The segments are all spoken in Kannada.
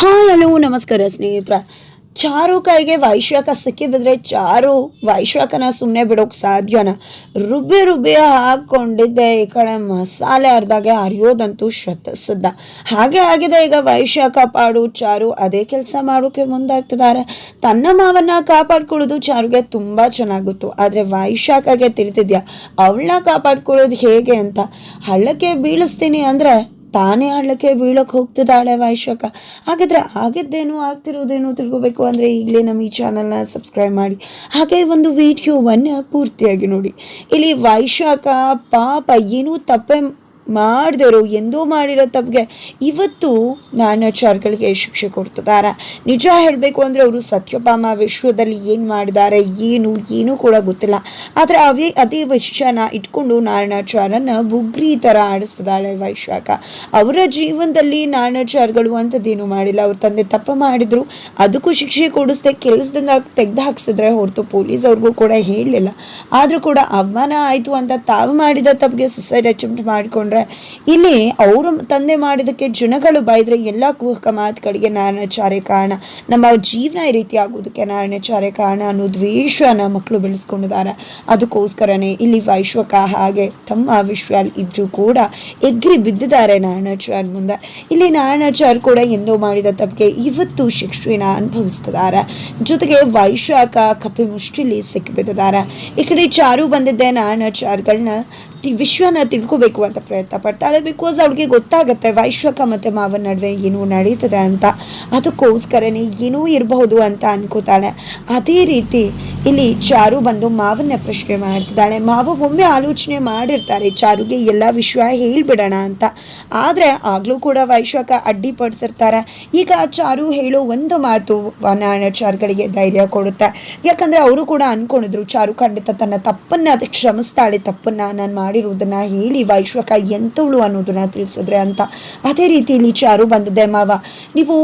ಹಾಯ್, ಹಲೋ, ನಮಸ್ಕಾರ ಸ್ನೇಹಿತರ. ಚಾರು ಕೈಗೆ ವೈಶ್ವಾಕ ಸಿಕ್ಕಿ ಬಿದ್ರೆ ಚಾರು, ವೈಶ್ವಾಕನ ಸುಮ್ಮನೆ ಬಿಡೋಕೆ ಸಾಧ್ಯನ? ರುಬ್ಬಿ ರುಬ್ಬಿ ಹಾಕ್ಕೊಂಡಿದ್ದೆ ಈ ಕಡೆ ಮಸಾಲೆ ಅರ್ಧಾಗೆ ಅರಿಯೋದಂತೂ ಶ್ರದ್ಧ ಹಾಗೆ ಆಗಿದೆ ಈಗ ವೈಶ್ವಾಕ ಪಾಡು, ಚಾರು ಅದೇ ಕೆಲಸ ಮಾಡೋಕೆ ಮುಂದಾಗ್ತಿದ್ದಾರೆ. ತನ್ನ ಮಾವನ್ನ ಕಾಪಾಡ್ಕೊಳ್ಳೋದು ಚಾರುಗೆ ತುಂಬ ಚೆನ್ನಾಗಿತ್ತು. ಆದರೆ ವೈಶಾಖಗೆ ತಿಳಿತಿದ್ಯಾ, ಅವಳನ್ನ ಕಾಪಾಡ್ಕೊಳ್ಳೋದು ಹೇಗೆ ಅಂತ? ಹಳ್ಳಕ್ಕೆ ಬೀಳಿಸ್ತೀನಿ ಅಂದ್ರೆ ತಾನೇ ಆಡ್ಲಿಕ್ಕೆ ಬೀಳೋಕೆ ಹೋಗ್ತಿದ್ದಾಳೆ ವೈಶಾಖ ಹಾಗಾದ್ರೆ ಆಗಿದ್ದೇನು ಆಗ್ತಿರೋದೇನು ತಿಳ್ಕೊಬೇಕು ಅಂದರೆ ಈಗಲೇ ನಮ್ಮ ಈ ಚಾನಲ್ನ ಸಬ್ಸ್ಕ್ರೈಬ್ ಮಾಡಿ. ಹಾಗೆ ಒಂದು ವಿಡಿಯೋವನ್ನು ಪೂರ್ತಿಯಾಗಿ ನೋಡಿ. ಇಲ್ಲಿ ವೈಶಾಖ ಪಾಪ ಏನೂ ತಪ್ಪೆ ಮಾಡಿದರು, ಎಂದೂ ಮಾಡಿರೋ ತಪ್ಪಿಗೆ. ಇವತ್ತು ನಾನಾಚಾರ್ಗಳಿಗೆ ಶಿಕ್ಷೆ ಕೊಡ್ತಿದ್ದಾರೆ. ನಿಜ ಹೇಳಬೇಕು ಅಂದರೆ ಅವರು ಸತ್ಯಭಾಮ ವಿಶ್ವದಲ್ಲಿ ಏನು ಮಾಡಿದ್ದಾರೆ, ಏನು, ಏನೂ ಕೂಡ ಗೊತ್ತಿಲ್ಲ. ಆದರೆ ಅವೇ ಅದೇ ವಿಷಯನ ಇಟ್ಕೊಂಡು ನಾರಾಯಣಾಚಾರ್ಯನ ಬುಗ್ರಿ ಥರ ಆಡಿಸ್ತಿದ್ದಾಳೆ ವೈಶಾಖ. ಅವರ ಜೀವನದಲ್ಲಿ ನಾರಾಯಣಾಚಾರ್ಯಗಳು ಅಂಥದ್ದೇನು ಮಾಡಿಲ್ಲ. ಅವ್ರ ತಂದೆ ತಪ್ಪು ಮಾಡಿದ್ರು. ಅದಕ್ಕೂ ಶಿಕ್ಷೆ ಕೊಡಿಸ್ದೆ ಕೆಲಸದಿಂದ ತೆಗೆದು ಹಾಕ್ಸಿದ್ರೆ ಹೊರತು ಪೊಲೀಸ್ ಅವ್ರಿಗೂ ಕೂಡ ಹೇಳಲಿಲ್ಲ. ಆದರೂ ಕೂಡ ಅವಮಾನ ಆಯಿತು ಅಂತ ತಾವು ಮಾಡಿದ ತಪ್ಪಿಗೆ ಸುಸೈಡ್ ಅಟೆಂಪ್ಟ್ ಮಾಡಿಕೊಂಡ್ರೆ ಇಲ್ಲಿ ಅವರು ತಂದೆ ಮಾಡಿದಕ್ಕೆ ಜನಗಳು ಬೈದ್ರೆ ಎಲ್ಲ ಕುಹಕ ಮಾತುಗಳಿಗೆ ನಾರಾಯಣಾಚಾರ್ಯ ಕಾರಣ. ನಮ್ಮ ಜೀವನ ಈ ರೀತಿ ಆಗೋದಕ್ಕೆ ನಾರಾಯಣಾಚಾರ್ಯ ಕಾರಣ ಅನ್ನೋ ದ್ವೇಷನ ಮಕ್ಕಳು ಬೆಳೆಸ್ಕೊಂಡಿದ್ದಾರೆ. ಅದಕ್ಕೋಸ್ಕರನೇ ಇಲ್ಲಿ ವೈಶ್ವಕ ಹಾಗೆ ತಮ್ಮ ವಿಶ್ವಾಲ್ ಇದ್ರೂ ಕೂಡ ಎಗ್ರಿ ಬಿದ್ದಿದ್ದಾರೆ ನಾರಾಯಣಾಚಾರ್ಯ ಮುಂದೆ. ಇಲ್ಲಿ ನಾರಾಯಣಾಚಾರ್ ಕೂಡ ಎಂದೋ ಮಾಡಿದ ತಪ್ಪಿಗೆ ಇವತ್ತು ಶಿಕ್ಷೆನ ಅನುಭವಿಸ್ತಿದ್ದಾರೆ. ಜೊತೆಗೆ ವೈಶ್ವಾಕ ಕಪ್ಪಿ ಮುಷ್ಟಿಲಿ ಸಿಕ್ಕಿಬಿದ್ದಿದ್ದಾರೆ. ಈ ಕಡೆ ಚಾರು ಬಂದಿದ್ದೆ ನಾರಾಯಣಾಚಾರ್ಯಗಳನ್ನ ತಿ- ವಿಶ್ವನ ತಿಳ್ಕೋಬೇಕು ಅಂತ ಪ್ರಯತ್ನ ಪಡ್ತಾಳೆ ಬಿಕಾಸ್ ಅವಳಿಗೆ ಗೊತ್ತಾಗುತ್ತೆ ವೈಶ್ವಕ ಮತ್ತು ಮಾವನ ನಡುವೆ ಏನು ನಡೀತದೆ ಅಂತ. ಅದಕ್ಕೋಸ್ಕರನೇ ಏನೂ ಇರಬಹುದು ಅಂತ ಅನ್ಕೋತಾಳೆ. ಅದೇ ರೀತಿ ಇಲ್ಲಿ ಚಾರು ಬಂದು ಮಾವನ್ನ ಪ್ರಶ್ನೆ ಮಾಡ್ತಿದ್ದಾಳೆ. ಮಾವ ಒಮ್ಮೆ ಆಲೋಚನೆ ಮಾಡಿರ್ತಾರೆ, ಚಾರುಗೆ ಎಲ್ಲ ವಿಷಯ ಹೇಳಿಬಿಡೋಣ ಅಂತ. ಆದರೆ ಆಗಲೂ ಕೂಡ ವೈಶ್ವಕ ಅಡ್ಡಿಪಡಿಸಿರ್ತಾರೆ ಈಗ ಚಾರು ಹೇಳೋ ಒಂದು ಮಾತು ನಾರಾಯಣಾಚಾರ್ಯಗಳಿಗೆ ಧೈರ್ಯ ಕೊಡುತ್ತೆ. ಯಾಕಂದರೆ ಅವರು ಕೂಡ ಅಂದ್ಕೊಂಡಿದ್ರು ಚಾರು ಖಂಡಿತ ತನ್ನ ತಪ್ಪನ್ನು ಅದಕ್ಕೆ ಶ್ರಮಿಸ್ತಾಳೆ ತಪ್ಪನ್ನು, ನಾನು ಮಾಡಿರುವುದನ್ನ ಹೇಳಿ ವೈಶ್ವಕ ಎಂತವಳು ಅನ್ನೋದನ್ನ ತಿಳಿಸಿದ್ರೆ ಅಂತ. ಅದೇ ರೀತಿಯಲ್ಲಿ ಚಾರು ಬಂದಿದೆ, ಮಾವ. ನೀವು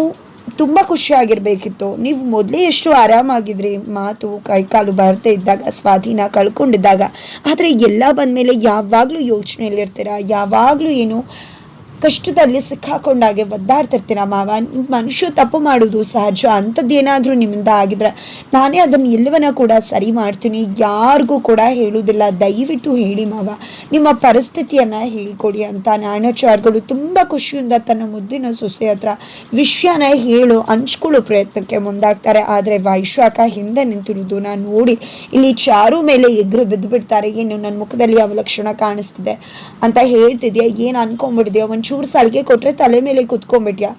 ತುಂಬ ಖುಷಿಯಾಗಿರ್ಬೇಕಿತ್ತು ನೀವು ಮೊದಲೇ ಎಷ್ಟು ಆರಾಮಾಗಿದ್ರಿ. ಮಾತು ಕೈಕಾಲು ಬರ್ತಾ ಇದ್ದಾಗ, ಸ್ವಾಧೀನ ಕಳ್ಕೊಂಡಿದ್ದಾಗ. ಆದರೆ ಎಲ್ಲ ಬಂದಮೇಲೆ ಯಾವಾಗಲೂ ಯೋಚನೆಯಲ್ಲಿರ್ತೀರ? ಯಾವಾಗಲೂ ಏನು ಕಷ್ಟದಲ್ಲಿ ಸಿಕ್ಕಾಕೊಂಡಾಗೆ ಒದ್ದಾಡ್ತಿರ್ತೀರ ಮಾವ. ಮನುಷ್ಯ ತಪ್ಪು ಮಾಡೋದು ಸಹಜ. ಅಂಥದ್ದೇನಾದರೂ ನಿಮ್ಮಿಂದ ಆಗಿದ್ರೆ ನಾನೇ ಅದನ್ನು ಎಲ್ಲವನ್ನ ಕೂಡ ಸರಿ ಮಾಡ್ತೀನಿ. ಯಾರಿಗೂ ಕೂಡ ಹೇಳೋದಿಲ್ಲ ದಯವಿಟ್ಟು ಹೇಳಿ ಮಾವ. ನಿಮ್ಮ ಪರಿಸ್ಥಿತಿಯನ್ನು ಹೇಳ್ಕೊಡಿ ಅಂತ. ನಾಣಾಚಾರ್ಗಳು ತುಂಬ ಖುಷಿಯಿಂದ ತನ್ನ ಮುದ್ದಿನ ಸೊಸೆ ಹತ್ರ ವಿಷಯನ ಹೇಳು, ಹಂಚ್ಕೊಳ್ಳೋ ಪ್ರಯತ್ನಕ್ಕೆ ಮುಂದಾಗ್ತಾರೆ. ಆದರೆ ವೈಶಾಖ ಹಿಂದೆ ನಿಂತಿರುವುದು ನಾನು ನೋಡಿ ಇಲ್ಲಿ ಚಾರು ಮೇಲೆ ಎಗ್ರು ಬಿದ್ದು ಬಿಡ್ತಾರೆ ಏನು ನನ್ನ ಮುಖದಲ್ಲಿ ಅವಲಕ್ಷಣ ಲಕ್ಷಣ ಕಾಣಿಸ್ತಿದೆ. ಅಂತ ಹೇಳ್ತಿದ್ಯಾ? ಏನು झूठ साल के कोटरे तले में ले खुद को मिट गया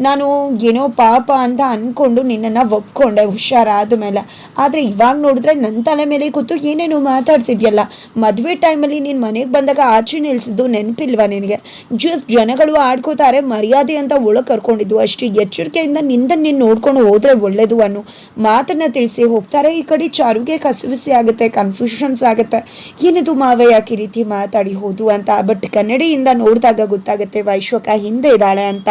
ನಾನು ಏನೋ ಪಾಪ ಅಂತ ಅಂದ್ಕೊಂಡು ನಿನ್ನನ್ನು ಒಪ್ಕೊಂಡೆ, ಹುಷಾರಾದ ಮೇಲೆ. ಆದರೆ ಇವಾಗ ನೋಡಿದ್ರೆ ನನ್ನ ತಲೆ ಮೇಲೆ ಕೂತು ಏನೇನು ಮಾತಾಡ್ತಿದ್ಯಲ್ಲ. ಮದುವೆ ಟೈಮಲ್ಲಿ ನೀನು ಮನೆಗೆ ಬಂದಾಗ ಆಚೆ ನಿಲ್ಸಿದ್ದು ನೆನಪಿಲ್ವಾ ನಿನಗೆ? ಜಸ್ಟ್ ಜನಗಳು ಆಡ್ಕೋತಾರೆ, ಮರ್ಯಾದೆ ಅಂತ ಒಳಗೆ ಕರ್ಕೊಂಡಿದ್ದು ಅಷ್ಟು. ಎಚ್ಚರಿಕೆಯಿಂದ ನಿಂದ ನೀನು ನೋಡ್ಕೊಂಡು ಹೋದರೆ ಒಳ್ಳೆಯದು ಅನ್ನೋ. ಮಾತನ್ನು ತಿಳಿಸಿ ಹೋಗ್ತಾರೆ. ಈ ಕಡೆ ಚಾರುಗೆ ಕಸವಿಸಿ ಆಗುತ್ತೆ ಕನ್ಫ್ಯೂಷನ್ಸ್ ಆಗುತ್ತೆ. ಏನಿದು ಮಾವ ಯಾಕೆ ರೀತಿ ಮಾತಾಡಿ ಹೋದು ಅಂತ. ಬಟ್ ಕನ್ನಡಿಯಿಂದ ನೋಡಿದಾಗ ಗೊತ್ತಾಗುತ್ತೆ ವೈಶ್ವಕ ಹಿಂದೆ ಇದ್ದಾಳೆ ಅಂತ.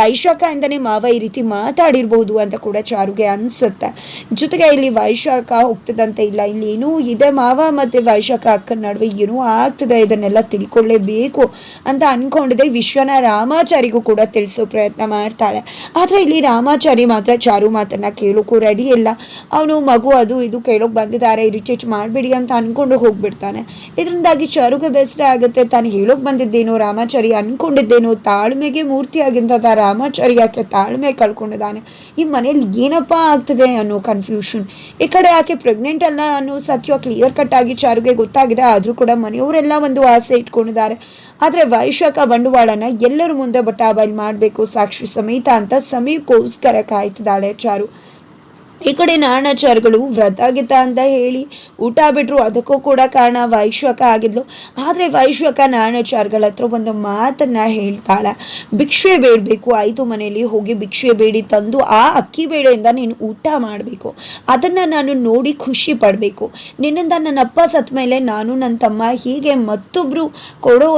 ವೈಶ್ವಕ ಇಂದನೇ ಮಾವ ಈ ರೀತಿ ಮಾತಾಡಿರ್ಬೋದು ಅಂತ ಕೂಡ ಚಾರುಗೆ ಅನ್ಸುತ್ತೆ. ಜೊತೆಗೆ ಇಲ್ಲಿ ವೈಶಾಖ ಹೋಗ್ತದಂತ ಇಲ್ಲ. ಇಲ್ಲಿ ಏನೂ ಇದೆ ಮಾವ ಮತ್ತೆ ವೈಶಾಖ ಅಕ್ಕನ ನಡುವೆ ಏನೂ ಆಗ್ತದೆ ಇದನ್ನೆಲ್ಲ ತಿಳ್ಕೊಳ್ಳೇಬೇಕು ಅಂತ ಅನ್ಕೊಂಡಿದೆ. ವಿಶ್ವನ ರಾಮಾಚಾರಿಗೂ ಕೂಡ ತಿಳಿಸೋ ಪ್ರಯತ್ನ ಮಾಡ್ತಾಳೆ. ಆದ್ರೆ ಇಲ್ಲಿ ರಾಮಾಚಾರಿ ಮಾತ್ರ ಚಾರು ಮಾತನ್ನ ಕೇಳೋಕ್ಕೂ ರೆಡಿ ಇಲ್ಲ. ಅವನು ಮಗು ಅದು ಇದು ಕೇಳೋಕೆ ಬಂದಿದ್ದಾರೆ. ಇರಿಟೇಟ್ ಮಾಡಬೇಡಿ ಅಂತ ಅನ್ಕೊಂಡು ಹೋಗ್ಬಿಡ್ತಾನೆ. ಇದರಿಂದಾಗಿ ಚಾರುಗೆ ಬೇಸರ ಆಗುತ್ತೆ. ತಾನು ಹೇಳೋಕ್ ಬಂದಿದ್ದೇನೋ ರಾಮಾಚಾರಿ ಅನ್ಕೊಂಡಿದ್ದೇನೋ ತಾಳ್ಮೆಗೆ ಮೂರ್ತಿಯಾಗಿಂತ ರಾಮಾಚಾರಿ ಯಾಕೆ ತಾಳ್ಮೆ ಕಳ್ಕೊಂಡಿದ್ದಾನೆ. ಈ ಮನೇಲಿ ಏನಪ್ಪಾ ಆಗ್ತದೆ ಅನ್ನೋ ಕನ್ಫ್ಯೂಷನ್ ಈ ಕಡೆ ಆಕೆ ಪ್ರೆಗ್ನೆಂಟ್ ಅಲ್ಲ ಅನ್ನೋ ಸತ್ಯ ಕ್ಲಿಯರ್ ಕಟ್ ಆಗಿ ಚಾರುಗೆ ಗೊತ್ತಾಗಿದೆ. ಆದ್ರೂ ಕೂಡ ಮನೆಯವರೆಲ್ಲ ಒಂದು ಆಸೆ ಇಟ್ಕೊಂಡಿದ್ದಾರೆ. ಆದರೆ ವೈಶಾಖ ಬಂಡವಾಳನ ಎಲ್ಲರ ಮುಂದೆ ಬಟಾಬೈಲ್ ಮಾಡಬೇಕು ಸಾಕ್ಷಿ ಸಮೇತ ಅಂತ ಸಮಯಕ್ಕೋಸ್ಕರ ಕಾಯ್ತಿದ್ದಾಳೆ ಚಾರು. ಈ ಕಡೆ ನಾರಾಯಣಾಚಾರ್ಯಗಳು ವ್ರತ ಗೀತ ಅಂತ ಹೇಳಿ ಊಟ ಬಿಟ್ಟರು ಅದಕ್ಕೂ ಕೂಡ ಕಾರಣ ವೈಶ್ವಕ ಆಗಿದ್ಲು. ಆದರೆ ವೈಶ್ವಕ ನಾರಾಯಣಾಚಾರ್ಯಗಳ ಹತ್ರ ಒಂದು ಮಾತನ್ನು ಹೇಳ್ತಾಳೆ. ಭಿಕ್ಷೆ ಬೇಡಬೇಕು, ಆಯಿತು ಮನೆಯಲ್ಲಿ ಹೋಗಿ ಭಿಕ್ಷೆ ಬೇಡಿ ತಂದು ಆ ಅಕ್ಕಿ ಬೇಳೆಯಿಂದ ನೀನು ಊಟ ಮಾಡಬೇಕು. ಅದನ್ನು ನಾನು ನೋಡಿ ಖುಷಿ ಪಡಬೇಕು. ನಿನ್ನಿಂದ ನನ್ನ ಅಪ್ಪ ಸತ್ತ ಮೇಲೆ ನಾನು ನನ್ನ ತಮ್ಮ ಹೀಗೆ ಮತ್ತೊಬ್ಬರು ಕೊಡೋ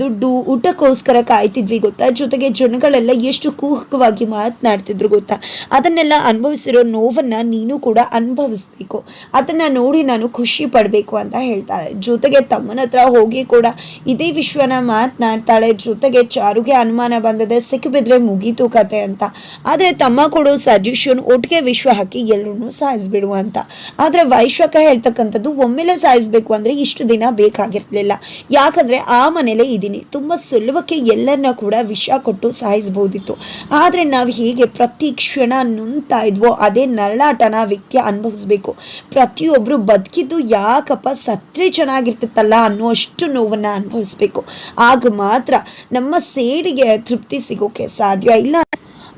ದುಡ್ಡು ಊಟಕ್ಕೋಸ್ಕರ ಕಾಯ್ತಿದ್ವಿ ಗೊತ್ತಾ? ಜೊತೆಗೆ ಜನಗಳೆಲ್ಲ ಎಷ್ಟು ಕುಹಕವಾಗಿ ಮಾತನಾಡ್ತಿದ್ರು ಗೊತ್ತಾ? ಅದನ್ನೆಲ್ಲ ಅನುಭವಿಸಿರೋ ನೋವನ್ನು ನೀನು ಕೂಡ ಅನುಭವಿಸ್ಬೇಕು. ಅದನ್ನ ನೋಡಿ ನಾನು ಖುಷಿ ಪಡಬೇಕು ಅಂತ ಹೇಳ್ತಾಳೆ ಜೊತೆಗೆ ತಮ್ಮನ ಹತ್ರ ಹೋಗಿ ಕೂಡ ಇದೇ ವಿಶ್ವನ ಮಾತನಾಡ್ತಾಳೆ ಜೊತೆಗೆ ಚಾರುಗೆ ಅನುಮಾನ ಬಂದದೆ ಸಿಕ್ಕಿಬಿದ್ರೆ ಮುಗೀತು ಕತೆ ಅಂತ. ಆದ್ರೆ ತಮ್ಮ ಕೊಡೋ ಸಜೆಷನ್ ಒಟ್ಟಿಗೆ ವಿಶ್ವ ಹಾಕಿ ಎಲ್ಲರೂ ಸಾಯಿಸ್ಬಿಡು ಅಂತ. ಆದ್ರೆ ವೈಶ್ವಕ ಹೇಳ್ತಕ್ಕಂಥದ್ದು ಒಮ್ಮೆಲೆ ಸಾಯಿಸ್ಬೇಕು ಅಂದ್ರೆ ಇಷ್ಟು ದಿನ ಬೇಕಾಗಿರ್ಲಿಲ್ಲ. ಯಾಕಂದ್ರೆ ಆ ಮನೇಲೆ ಇದ್ದೀನಿ. ತುಂಬಾ ಸುಲಭಕ್ಕೆ ಎಲ್ಲರನ್ನ ಕೂಡ ವಿಷ ಕೊಟ್ಟು ಸಾಯಿಸ್ಬೋದಿತ್ತು. ಆದ್ರೆ ನಾವು ಹೇಗೆ ಪ್ರತಿ ಕ್ಷಣ ನುಂಗ್ತಾ ಇದ್ವೋ ಅದೇ ನರಳಾಟನ ವ್ಯಕ್ತಿ ಅನುಭವಿಸ್ಬೇಕು. ಪ್ರತಿಯೊಬ್ಬರು ಬದುಕಿದ್ದು ಯಾಕಪ್ಪ ಸತ್ರೆ ಚೆನ್ನಾಗಿರ್ತಿತ್ತಲ್ಲ ಅನ್ನುವಷ್ಟು ನೋವನ್ನ ಅನುಭವಿಸ್ಬೇಕು. ಆಗ ಮಾತ್ರ ನಮ್ಮ ಸೇಡಿಗೆ ತೃಪ್ತಿ ಸಿಗೋಕೆ ಸಾಧ್ಯ. ಇಲ್ಲ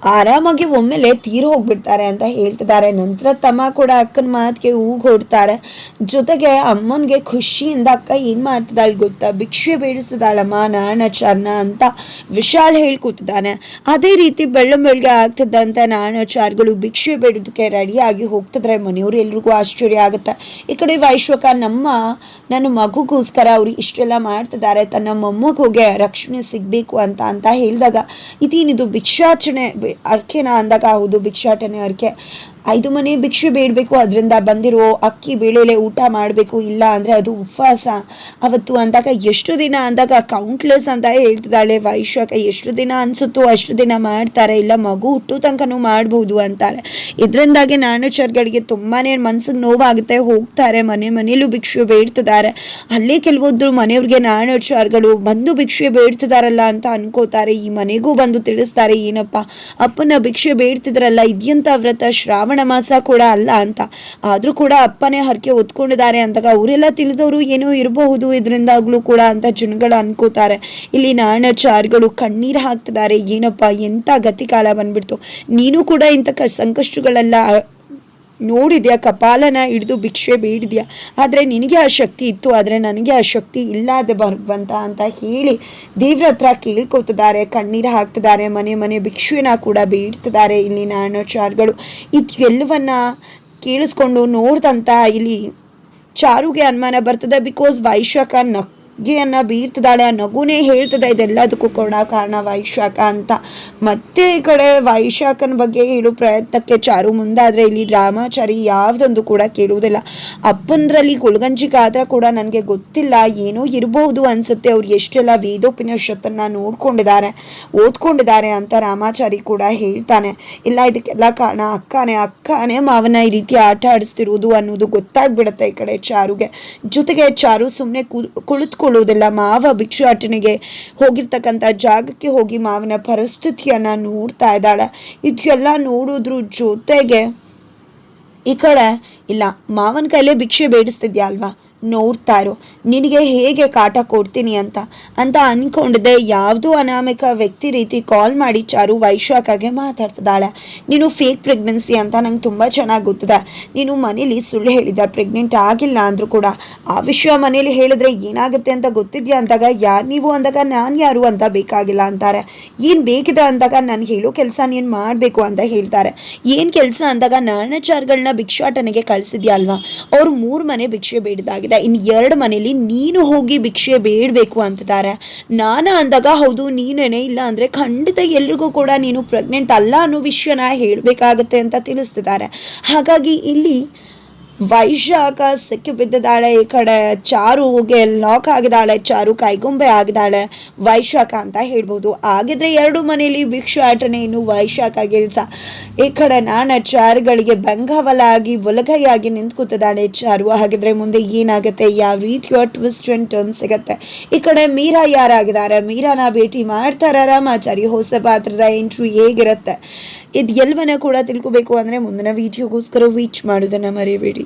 ಆರಾಮಾಗಿ ಒಮ್ಮೆಲೆ ತೀರು ಹೋಗ್ಬಿಡ್ತಾರೆ ಅಂತ ಹೇಳ್ತಿದ್ದಾರೆ. ನಂತರ ತಮ್ಮ ಕೂಡ ಅಕ್ಕನ ಮಾತಿಗೆ ಹೂಗ್ ಹೊಡ್ತಾರೆ. ಜೊತೆಗೆ ಅಮ್ಮನಿಗೆ ಖುಷಿಯಿಂದ ಅಕ್ಕ ಏನು ಮಾಡ್ತಿದ್ದಾಳೆ ಗೊತ್ತಾ? ಭಿಕ್ಷೆ ಬೇಡಿಸ್ತಿದ್ದಾಳಮ್ಮ ಚರ್ಣ ಅಂತ ವಿಶಾಲ್ ಹೇಳ್ಕೊತಿದ್ದಾನೆ ಅದೇ ರೀತಿ ಬೆಳ್ಳ ಬೆಳಗ್ಗೆ ಆಗ್ತಿದ್ದಂತೆ ನಾಣಚಾರ್ಗಳು ಭಿಕ್ಷೆ ಬೇಡೋದಕ್ಕೆ ರೆಡಿಯಾಗಿ ಹೋಗ್ತಿದ್ರೆ ಮನೆಯವರು ಎಲ್ರಿಗೂ ಆಶ್ಚರ್ಯ ಆಗುತ್ತೆ. ಈ ಕಡೆ ವೈಶ್ವಕ, ನಮ್ಮ, ನನ್ನ ಮಗುಗೋಸ್ಕರ ಅವ್ರು ಇಷ್ಟೆಲ್ಲ ಮಾಡ್ತಿದ್ದಾರೆ. ತನ್ನ ಮೊಮ್ಮಗುಗೆ ರಕ್ಷಣೆ ಸಿಗಬೇಕು ಅಂತ ಅಂತ ಹೇಳಿದಾಗ ಇದೇನಿದು ಭಿಕ್ಷಾಚನೆ ಅರ್ಕೆನಾ ಅಂದಾಗ ಹೌದು ಭಿಕ್ಷಾಟನೆ ಅರ್ಕೆ. ಐದು ಮನೆ ಭಿಕ್ಷೆ ಬೇಡಬೇಕು, ಅದರಿಂದ ಬಂದಿರೋ ಅಕ್ಕಿ ಬೇಳೆಲೆ ಊಟ ಮಾಡಬೇಕು, ಇಲ್ಲ ಅಂದರೆ ಅದು ಉಪವಾಸ. ಅವತ್ತು ಅಂದಾಗ ಎಷ್ಟು ದಿನ ಅಂದಾಗ ಕೌಂಟ್ಲೆಸ್ ಅಂತ ಹೇಳ್ತಿದ್ದಾಳೆ ವೈಶಾಖ. ಎಷ್ಟು ದಿನ ಅನಿಸುತ್ತೋ ಅಷ್ಟು ದಿನ ಮಾಡ್ತಾರೆ. ಇಲ್ಲ, ಮಗು ಹುಟ್ಟು ತನಕನೂ ಮಾಡ್ಬೋದು ಅಂತಾರೆ. ಇದರಿಂದಾಗಿ ನಾನುಚರ್ಗಳಿಗೆ ತುಂಬಾ ಮನ್ಸಿಗೆ ನೋವಾಗುತ್ತೆ. ಹೋಗ್ತಾರೆ, ಮನೆ ಮನೇಲೂ ಭಿಕ್ಷೆ ಬೇಡ್ತಿದ್ದಾರೆ. ಅಲ್ಲೇ ಕೆಲವೊಂದು ಮನೆಯವ್ರಿಗೆ ನಾಣೋಚಾರ್ಗಳು ಬಂದು ಭಿಕ್ಷೆ ಬೇಡ್ತಿದಾರಲ್ಲ ಅಂತ ಅನ್ಕೋತಾರೆ. ಈ ಮನೆಗೂ ಬಂದು ತಿಳಿಸ್ತಾರೆ, ಏನಪ್ಪ, ಅಪ್ಪನ ಭಿಕ್ಷೆ ಬೇಡ್ತಿದ್ರಲ್ಲ, ಇದ್ಯಂತ ವ್ರತ ಶ್ರಾವಣ ಮಾಸ ಕೂಡ ಅಲ್ಲ ಅಂತ. ಆದರೂ ಕೂಡ ಅಪ್ಪನೇ ಹರಕೆ ಹೊತ್ಕೊಂಡಿದ್ದಾರೆ ಅಂದಾಗ ಅವರೆಲ್ಲ ತಿಳಿದವರು ಏನೋ ಇರಬಹುದು ಇದರಿಂದಾಗ್ಲೂ ಕೂಡ ಅಂತ ಜನಗಳು ಅನ್ಕೋತಾರೆ. ಇಲ್ಲಿ ನಾಣಚಾರ್ಗಳು ಕಣ್ಣೀರು ಹಾಕ್ತಿದ್ದಾರೆ. ಏನಪ್ಪ ಎಂತ ಗತಿಕಾಲ ಬಂದ್ಬಿಡ್ತು. ನೀನು ಕೂಡ ಇಂಥ ಸಂಕಷ್ಟಗಳೆಲ್ಲ ನೋಡಿದ್ಯಾ? ಕಪಾಲನ ಹಿಡಿದು ಭಿಕ್ಷೆ ಬೇಡಿದ್ಯಾ? ಆದರೆ ನಿನಗೆ ಆ ಶಕ್ತಿ ಇತ್ತು, ಆದರೆ ನನಗೆ ಆ ಶಕ್ತಿ ಇಲ್ಲದೆ ಬರುವಂತ ಅಂತ ಹೇಳಿ ದೇವ್ರ ಹತ್ರ ಕೇಳ್ಕೊತಿದ್ದಾರೆ, ಕಣ್ಣೀರು ಹಾಕ್ತಿದ್ದಾರೆ, ಮನೆ ಮನೆ ಭಿಕ್ಷೆನ ಕೂಡ ಬೇಡ್ತಿದ್ದಾರೆ ಇಲ್ಲಿ ನಾಣಚಾರ್ಗಳು ಇದೆಲ್ಲವನ್ನ ಕೇಳಿಸ್ಕೊಂಡು ನೋಡ್ದಂತ ಇಲ್ಲಿ ಚಾರುಗೆ ಅನುಮಾನ ಬರ್ತದೆ ಬಿಕಾಸ್ ವೈಶಾಖ ನಗೆಯನ್ನ ಬೀರ್ತಿದ್ದಾಳೆ ಆ ನಗುನೇ ಹೇಳ್ತದೆ. ಇದೆಲ್ಲದಕ್ಕೂ ಕೂಡ ಕಾರಣ ವೈಶಾಖ ಅಂತ. ಮತ್ತೆ ಈ ಕಡೆ ವೈಶಾಖನ ಬಗ್ಗೆ ಹೇಳೋ ಪ್ರಯತ್ನಕ್ಕೆ ಚಾರು ಮುಂದಾದರೆ ಇಲ್ಲಿ ರಾಮಾಚಾರಿ ಯಾವುದೊಂದು ಕೂಡ ಕೇಳುವುದಿಲ್ಲ. ಅಪ್ಪಂದ್ರಲ್ಲಿ ಕುಳಗಂಜಿ ಆದ್ರೆ ಕೂಡ ನನಗೆ ಗೊತ್ತಿಲ್ಲ. ಏನೋ ಇರಬಹುದು ಅನ್ಸುತ್ತೆ. ಅವ್ರು ಎಷ್ಟೆಲ್ಲ ವೇದೋಪನಿಷತ್ತನ್ನು ನೋಡ್ಕೊಂಡಿದ್ದಾರೆ, ಓದ್ಕೊಂಡಿದ್ದಾರೆ ಅಂತ ರಾಮಾಚಾರಿ ಕೂಡ ಹೇಳ್ತಾನೆ. ಇಲ್ಲ, ಇದಕ್ಕೆಲ್ಲ ಕಾರಣ ಅಕ್ಕನೇ. ಅಕ್ಕನೇ ಮಾವನ ಈ ರೀತಿ ಆಟ ಆಡಿಸ್ತಿರುವುದು ಅನ್ನೋದು ಗೊತ್ತಾಗ್ಬಿಡುತ್ತೆ ಈ ಕಡೆ ಚಾರುಗೆ. ಜೊತೆಗೆ ಚಾರು ಸುಮ್ಮನೆ ಕುಳಿತುಕೊಳ್ಳುವುದಿಲ್ಲ ಮಾವ ಭಿಕ್ಷಾಟನೆಗೆ ಹೋಗಿರ್ತಕ್ಕಂಥ ಜಾಗಕ್ಕೆ ಹೋಗಿ ಮಾವನ ಪರಿಸ್ಥಿತಿಯನ್ನ ನೋಡ್ತಾ ಇದ್ದಾಳೆ. ಇದೆಲ್ಲ ನೋಡೋದ್ರ ಜೊತೆಗೆ ಈ ಕಡೆ, ಇಲ್ಲ, ಮಾವನ ಕೈಲೇ ಭಿಕ್ಷೆ ಬೇಡಿಸ್ತಿದ್ಯಾ ಅಲ್ವಾ? ನೋಡ್ತಾ ಇರು ನಿನಗೆ ಹೇಗೆ ಕಾಟ ಕೊಡ್ತೀನಿ ಅಂತ? ಅಂತ ಅನ್ಕೊಂಡಿದ್ದೆ. ಯಾವುದೋ ಅನಾಮಿಕ ವ್ಯಕ್ತಿ ರೀತಿ ಕಾಲ್ ಮಾಡಿ ಚಾರು ವೈಶಾಖಗೆ ಮಾತಾಡ್ತಿದ್ದಾಳೆ. ನೀನು ಫೇಕ್ ಪ್ರೆಗ್ನೆನ್ಸಿ ಅಂತ ನಂಗೆ ತುಂಬ ಚೆನ್ನಾಗಿ ಗೊತ್ತಿದೆ. ನೀನು ಮನೇಲಿ ಸುಳ್ಳು ಹೇಳಿದ ಪ್ರೆಗ್ನೆಂಟ್ ಆಗಿಲ್ಲ ಅಂದರೂ ಕೂಡ. ಆ ವಿಷಯ ಮನೇಲಿ ಹೇಳಿದ್ರೆ ಏನಾಗುತ್ತೆ ಅಂತ ಗೊತ್ತಿದ್ಯಾ ಅಂದಾಗ, ಯಾರು ನೀವು? ಅಂದಾಗ, ನಾನು ಯಾರು ಅಂತ ಬೇಕಾಗಿಲ್ಲ ಅಂತಾರೆ. ಏನು ಬೇಕಿದೆ? ಅಂದಾಗ, ನಾನು ಹೇಳೋ ಕೆಲಸ ನೀನು ಮಾಡಬೇಕು ಅಂತ ಹೇಳ್ತಾರೆ. ಏನು ಕೆಲಸ? ಅಂದಾಗ ನಾಣಚಾರ್ಗಳನ್ನ ಭಿಕ್ಷಾಟನೆಗೆ ಕಳಿಸಿದ್ಯಾ ಅಲ್ವಾ? ಅವ್ರು ಮೂರು ಮನೆ ಭಿಕ್ಷೆ ಬೇಡಿದಾಗಿದೆ. ಇನ್ನು ಎರಡು ಮನೇಲಿ ನೀನು ಹೋಗಿ ಭಿಕ್ಷೆ ಬೇಡಬೇಕು ಅಂತಿದ್ದಾರೆ. ನಾನು ಅಂದಾಗ ಹೌದು, ನೀನೇನೇ? ಇಲ್ಲ ಅಂದರೆ ಖಂಡಿತ ಎಲ್ರಿಗೂ ಕೂಡ ನೀನು ಪ್ರೆಗ್ನೆಂಟ್ ಅಲ್ಲ ಅನ್ನೋ ವಿಷಯನ ಹೇಳಬೇಕಾಗತ್ತೆ ಅಂತ ತಿಳಿಸ್ತಿದ್ದಾರೆ. ಹಾಗಾಗಿ ಇಲ್ಲಿ ವೈಶಾಖ ಸಿಕ್ಕಿ ಬಿದ್ದಿದ್ದಾಳೆ ಈ ಕಡೆ ಚಾರುಗೆ ಲಾಕ್ ಆಗಿದ್ದಾಳೆ ಚಾರು ಕೈಗೊಂಬೆ ಆಗಿದ್ದಾಳೆ ವೈಶಾಖ ಅಂತ ಹೇಳ್ಬೋದು. ಆಗಿದ್ರೆ ಎರಡು ಮನೆಯಲ್ಲಿ ಭಿಕ್ಷಾಟನೆ ಇನ್ನು ವೈಶಾಖ ಗೆಲ್ಸ. ಈ ಕಡೆ ನಾನ ಚಾರುಗಳಿಗೆ ಬಂಗವಲಾಗಿ, ಒಲಗೈಯಾಗಿ ನಿಂತು ಕೂತಿದ್ದಾಳೆ ಚಾರು. ಹಾಗಿದ್ರೆ ಮುಂದೆ ಏನಾಗುತ್ತೆ? ಯಾವ ರೀತಿಯ ಟ್ವಿಸ್ಟ್ ಅಂಡ್ ಟರ್ನ್ ಸಿಗತ್ತೆ? ಈ ಕಡೆ ಮೀರಾ ಯಾರಾಗಿದ್ದಾರೆ? ಮೀರಾನ ಭೇಟಿ ಮಾಡ್ತಾರ ರಾಮಾಚಾರಿ? ಹೊಸ ಪಾತ್ರದ ಎಂಟ್ರಿ ಹೇಗಿರುತ್ತೆ? ಇದು ಎಲ್ಲವನ್ನ ಕೂಡ ತಿಳ್ಕೊಬೇಕು ಅಂದರೆ ಮುಂದಿನ ವಿಡಿಯೋಗೋಸ್ಕರ ವೀಚ್ ಮಾಡೋದನ್ನು ಮರಿಬೇಡಿ.